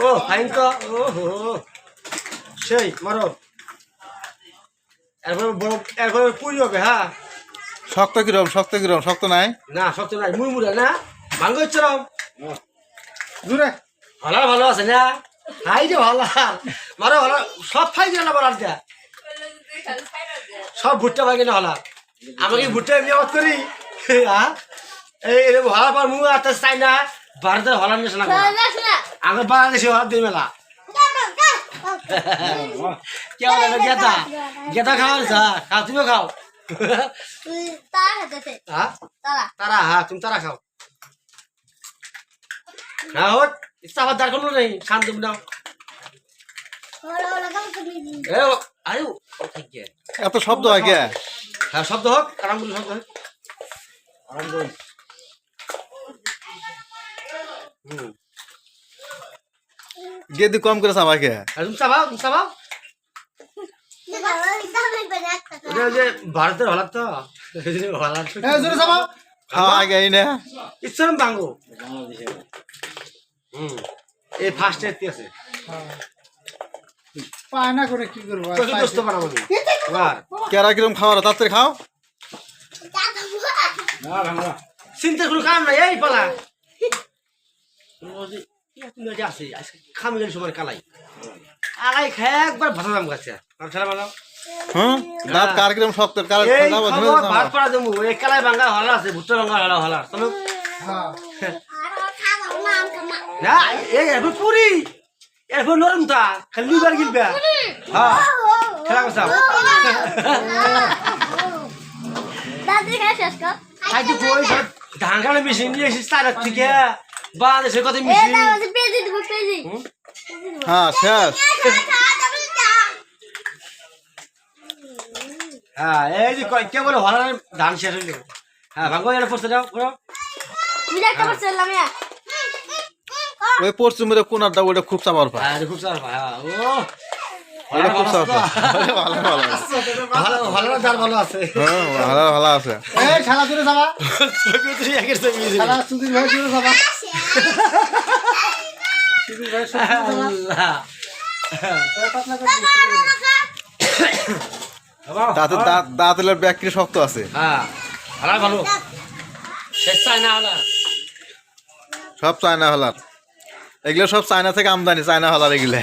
ও fine তো। ও হো সেই মারো। এরপর বড় এরপর পুরি হবে হ্যাঁ শক্ত কিরম শক্ত কিরম শক্ত নাই? না সত্য নাই মুড়মুড়া না? ভাঙ্গ চরম জুড়ে ভালো ভালো আছে না? হাই যে ভালো মারো ভালো সব ফাই দিয়ে না বলার দেয়া? সব ভুট্টা ভাগে না হলা আমাকে ভুট্টা এমনি আবাদ করি? হ্যাঁ এই এরকম হলা পর মুখ আর চাই না? ভারতের হলার নেশা না আমার বাংলাদেশে হলার দিই মেলা। কে বলে গেতা গেতা খাও তুমিও খাও। তারা হ্যাঁ তুমি তারা খাও। হোক দরকার নেই শান্ত নাও। এ ও, আরে ও, ঠিক আছে। এত শব্দ হয় কে হ্যাঁ শব্দ হোক আরাম করে শব্দ হোক। আরাম করে হুম। গেদি কম করে আর তুমি চাবাও তুমি চাবাও। যে ভারতের হলার তো। এই যে খাওয়া আগে এই না। ইচ্ছা বাঙ্গো। হুম। এই ফার্স্ট এড আছে পায়না করে কি করব? দোস্ত বানাবো কেরা কিরম খাওয়ার তাড়াতাড়ি খাও। চিন্তার কোনো কারণ নাই এই পালা। আছে? আজকে খামি গেলে সময় কালাই। আলাই খায় একবার ভাষা দাম গাছে আর ছেলে মালাও হ্যাঁ। দাঁত কার কিরম শক্ত? ধরে খবর দাও। ভাত পড়া দেবো এই কালাই বাঙ্গা হলা আছে ভুট্টা হলা হলা। হ্যাঁ না এই এরপর পুরি। এরপর নরম তা খালি লিভার গিলবে। হ্যাঁ। খেলা বসাও খাই তো কই সব ঢাঙ্গালে মেশিন নিয়ে এসেছিস তার থেকে বাংলাদেশের মেশিন হ্যাঁ শেষ। হ্যাঁ এই যে কয় কে বলে হলার ধান শেষ হইল। হ্যাঁ ভাঙ্গো এর পড়তে যাও করো ওই পশ্চিমের কোনারটা ওটা খুব চাপার পায়। হ্যাঁ খুব সার পায় ও। ওটা খুব চাপার ভালো ভালো ভালো ভালো ধার ভালো আছে। হ্যাঁ ভালো ভালো আছে। এই খেলা দূরে যাবা। ছবি তুই একের ছবি খেলা সুধীর ভাই দূরে যাবা। সুধীর ভাই সব দূরে যাবা। আল্লাহ পাতলা করে দিচ্ছি। দাঁতের দাঁত দাঁতের ব্যাকরি শক্ত আছে। হ্যাঁ ভালো ভালো। শেষ চাই না হলা সব চায়না হলার এগুলো সব চায়না থেকে আমদানি চায়না হলার এগুলো।